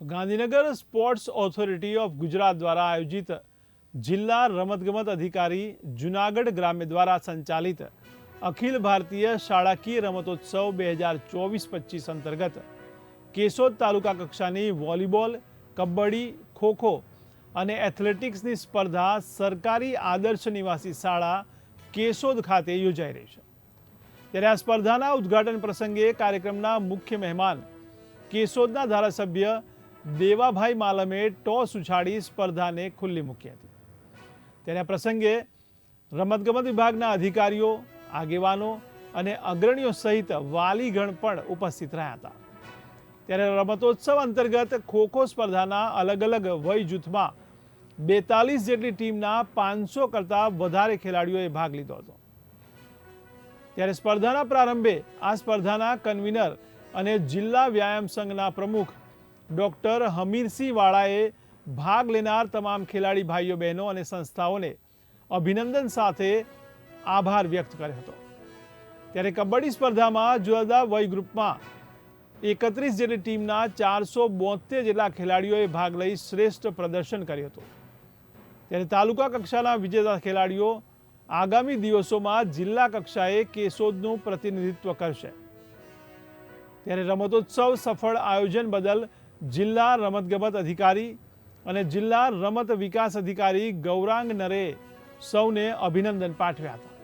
તો Gandhinagar sports authority of Gujarat દ્વારા આયોજિત જિલ્લા રમતગમત અધિકારી જુનાગઢ ગ્રામ્ય દ્વારા સંચાલિત અખિલ ભારતીય શાળાકીય રમતોત્સવ બે હજાર ચોવીસ પચીસ અંતર્ગત કેશોદ તાલુકા કક્ષાની વોલીબોલ, કબડ્ડી, ખોખો અને એથ્લેટિક્સની સ્પર્ધા સરકારી આદર્શ નિવાસી શાળા કેશોદ ખાતે યોજાઈ રહી છે. ત્યારે આ સ્પર્ધાના ઉદ્ઘાટન પ્રસંગે કાર્યક્રમના મુખ્ય મહેમાન કેશોદના ધારાસભ્ય દેવાભાઈ માલમે ટોસ ઉછાળી સ્પર્ધાને ખુલ્લી મૂકી હતી. આ પ્રસંગે રમતગમત વિભાગના અધિકારીઓ, આગેવાનો અને અગ્રણીઓ સહિત વાલીગણ પણ ઉપસ્થિત રહ્યા હતા. ત્યારે રમતોત્સવ અંતર્ગત ખોખો સ્પર્ધાના અલગ અલગ વય જૂથમાં બેતાલીસ જેટલી ટીમના પાંચસો કરતાં વધારે ખેલાડીઓએ ભાગ લીધો હતો. ત્યારે સ્પર્ધાના પ્રારંભે આ સ્પર્ધાના કન્વીનર અને જિલ્લા વ્યાયામ સંઘના પ્રમુખ ડોક્ટર હમીરસિંહ વાળાએ ભાગ લેનાર તમામ ખેલાડી ભાઈઓ, બહેનો અને સંસ્થાઓને અભિનંદન સાથે આભાર વ્યક્ત કર્યો હતો. ત્યારે કબડ્ડી સ્પર્ધામાં જુદા વય ગ્રુપમાં એકત્રીસ જેટલી ટીમના ચારસો બોતેર જેટલા ખેલાડીઓએ ભાગ લઈ શ્રેષ્ઠ પ્રદર્શન કર્યું હતું. ત્યારે તાલુકા કક્ષાના વિજેતા ખેલાડીઓ આગામી દિવસોમાં જિલ્લા કક્ષાએ કેશોદનું પ્રતિનિધિત્વ કરશે. ત્યારે રમતોત્સવ સફળ આયોજન બદલ જિલ્લા રમતગમત અધિકારી અને જિલ્લા રમત વિકાસ અધિકારી ગૌરાંગ નરે સૌને અભિનંદન પાઠવ્યા હતા.